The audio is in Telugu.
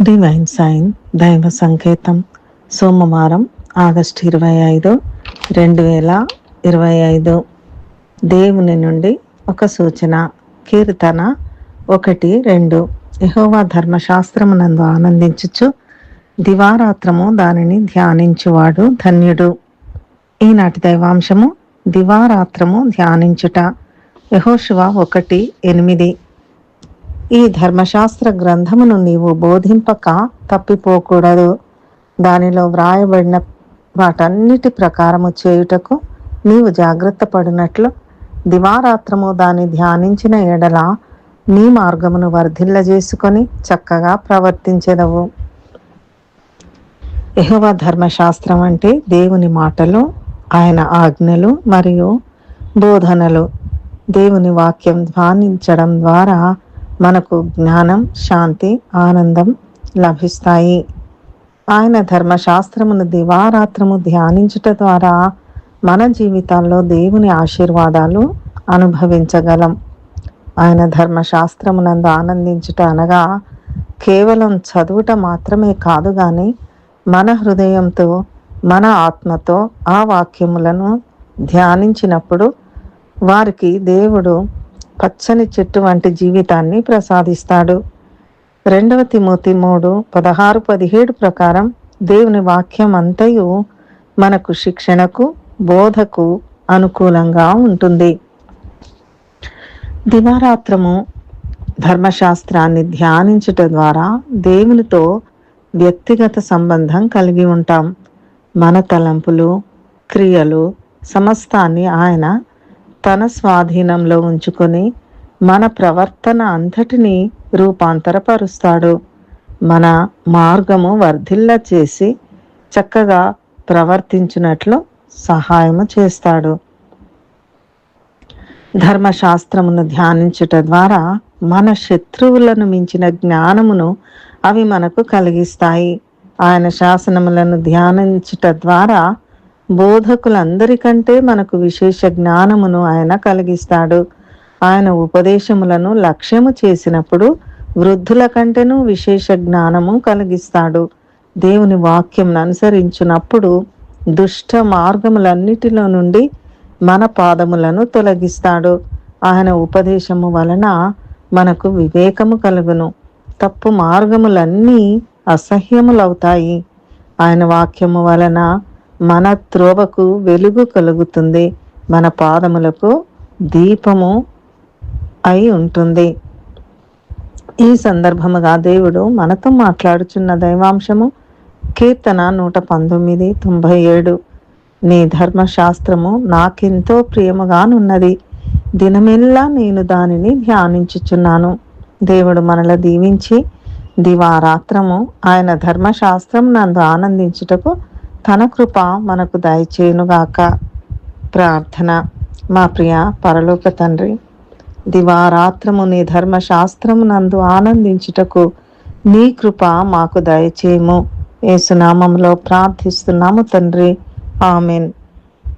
డివైన్ సైన్ దైవ సంకేతం. సోమవారం ఆగస్టు ఇరవై ఐదు రెండు వేల ఇరవై ఐదు. దేవుని నుండి ఒక సూచన కీర్తన ఒకటి రెండు. యహోవా ధర్మశాస్త్రమునందు ఆనందించుచు దివారాత్రము దానిని ధ్యానించువాడు ధన్యుడు. ఈనాటి దైవాంశము దివారాత్రము ధ్యానించుట. యహోశివ ఒకటి ఎనిమిది. ఈ ధర్మశాస్త్ర గ్రంథమును నీవు బోధింపక తప్పిపోకూడదు. దానిలో వ్రాయబడిన వాటన్నిటి ప్రకారము చేయుటకు నీవు జాగ్రత్త పడినట్లు దివారాత్రము దాన్ని ధ్యానించిన ఎడల నీ మార్గమును వర్ధిల్లజేసుకొని చక్కగా ప్రవర్తించెదవు. యహోవ ధర్మశాస్త్రం అంటే దేవుని మాటలు ఆయన ఆజ్ఞలు మరియు బోధనలు. దేవుని వాక్యం ధ్వానించడం ద్వారా మనకు జ్ఞానం శాంతి ఆనందం లభిస్తాయి. ఆయన ధర్మశాస్త్రమును దివారాత్రము ధ్యానించుట ద్వారా మన జీవితాల్లో దేవుని ఆశీర్వాదాలు అనుభవించగలం. ఆయన ధర్మశాస్త్రమునందు ఆనందించుట అనగా కేవలం చదువుట మాత్రమే కాదు కానీ మన హృదయంతో మన ఆత్మతో ఆ వాక్యములను ధ్యానించినప్పుడు వారికి దేవుడు పచ్చని చెట్టు వంటి జీవితాన్ని ప్రసాదిస్తాడు. రెండవ తిమోతి మూడు పదహారు పదిహేడు ప్రకారం దేవుని వాక్యం అంతయు మనకు శిక్షణకు బోధకు అనుకూలంగా ఉంటుంది. దివారాత్రము ధర్మశాస్త్రాన్ని ధ్యానించుట ద్వారా దేవునితో వ్యక్తిగత సంబంధం కలిగి ఉంటాం. మన తలంపులు క్రియలు సమస్తాన్ని ఆయన తన స్వాధీనంలో ఉంచుకొని మన ప్రవర్తన అంతటిని రూపాంతరపరుస్తాడు. మన మార్గము వర్ధిల్ల చేసి చక్కగా ప్రవర్తించినట్లు సహాయము చేస్తాడు. ధర్మశాస్త్రమును ధ్యానించుట ద్వారా మన శత్రువులను మించిన జ్ఞానమును అవి మనకు కలిగిస్తాయి. ఆయన శాసనములను ధ్యానించుట ద్వారా బోధకులందరికంటే మనకు విశేష జ్ఞానమును ఆయన కలిగిస్తాడు. ఆయన ఉపదేశములను లక్ష్యము చేసినప్పుడు వృద్ధుల కంటేనూ విశేష జ్ఞానము కలిగిస్తాడు. దేవుని వాక్యం అనుసరించినప్పుడు దుష్ట మార్గములన్నిటిలో నుండి మన పాదములను తొలగిస్తాడు. ఆయన ఉపదేశము వలన మనకు వివేకము కలుగును. తప్పు మార్గములన్నీ అసహ్యములవుతాయి. ఆయన వాక్యము వలన మన త్రోవకు వెలుగు కలుగుతుంది. మన పాదములకు దీపము అయి ఉంటుంది. ఈ సందర్భముగా దేవుడు మనతో మాట్లాడుచున్న దైవాంశము కీర్తన నూట పంతొమ్మిది తొంభై ఏడు. నీ ధర్మశాస్త్రము నాకెంతో ప్రియముగానున్నది. దినమెల్లా నేను దానిని ధ్యానించుచున్నాను. దేవుడు మనల దీవించి దివారాత్రము ఆయన ధర్మశాస్త్రం నందు ఆనందించుటకు తన కృప మనకు దయచేయునుగాక. ప్రార్థన. మా ప్రియ పరలోక తండ్రి దివారాత్రము నీ ధర్మశాస్త్రము నందు ఆనందించుటకు నీ కృప మాకు దయచేయము. ఏసునామంలో ప్రార్థిస్తున్నాము తండ్రి. ఆమెన్.